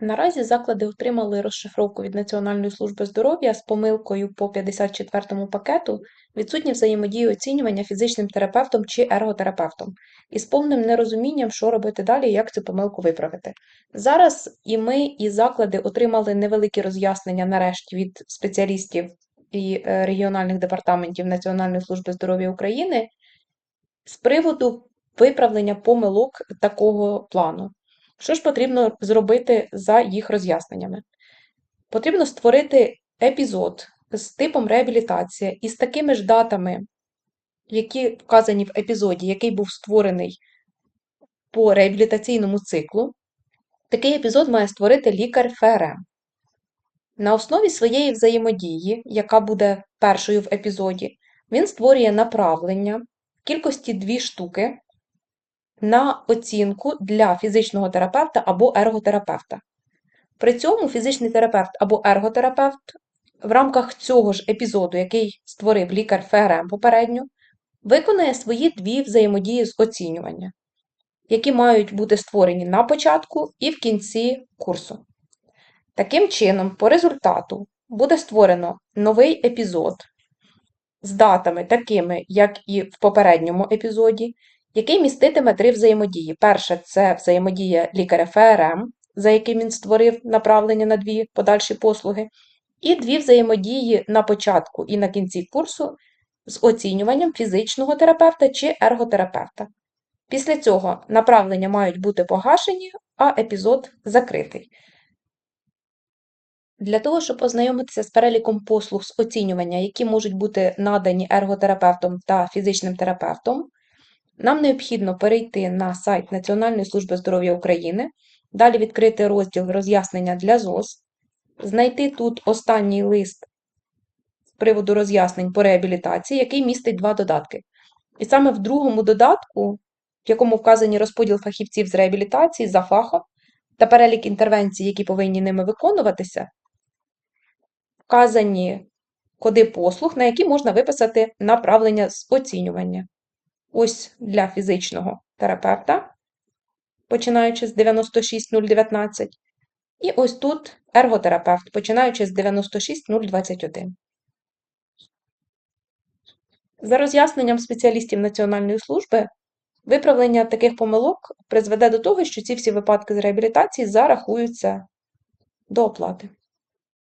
Наразі заклади отримали розшифровку від Національної служби здоров'я з помилкою по 54 пакету відсутні взаємодії оцінювання фізичним терапевтом чи ерготерапевтом і з повним нерозумінням, що робити далі як цю помилку виправити. Зараз і ми, і заклади отримали невеликі роз'яснення нарешті від спеціалістів і е, регіональних департаментів Національної служби здоров'я України з приводу виправлення помилок такого плану. Що ж потрібно зробити за їх роз'ясненнями? Потрібно створити епізод з типом реабілітація і з такими ж датами, які вказані в епізоді, який був створений по реабілітаційному циклу. Такий епізод має створити лікар ФРМ. На основі своєї взаємодії, яка буде першою в епізоді, він створює направлення в кількості 2 штуки на оцінку для фізичного терапевта або ерготерапевта. При цьому фізичний терапевт або ерготерапевт в рамках цього ж епізоду, який створив лікар ФРМ попередньо, виконає свої дві взаємодії з оцінювання, які мають бути створені на початку і в кінці курсу. Таким чином, по результату буде створено новий епізод з датами, такими, як і в попередньому епізоді, який міститиме три взаємодії. Перша це взаємодія лікаря ФРМ, за яким він створив направлення на дві подальші послуги, і дві взаємодії на початку і на кінці курсу з оцінюванням фізичного терапевта чи ерготерапевта. Після цього направлення мають бути погашені, а епізод закритий. Для того, щоб ознайомитися з переліком послуг з оцінювання, які можуть бути надані ерготерапевтом та фізичним терапевтом, нам необхідно перейти на сайт Національної служби здоров'я України, далі відкрити розділ роз'яснення для ЗОЗ, знайти тут останній лист з приводу роз'яснень по реабілітації, який містить два додатки. І саме в другому додатку, в якому вказані розподіл фахівців з реабілітації за фахом та перелік інтервенцій, які повинні ними виконуватися, вказані коди послуг, на які можна виписати направлення з оцінювання. Ось для фізичного терапевта, починаючи з 96019. І ось тут ерготерапевт, починаючи з 96021. За роз'ясненням спеціалістів Національної служби, виправлення таких помилок призведе до того, що ці всі випадки з реабілітації зарахуються до оплати.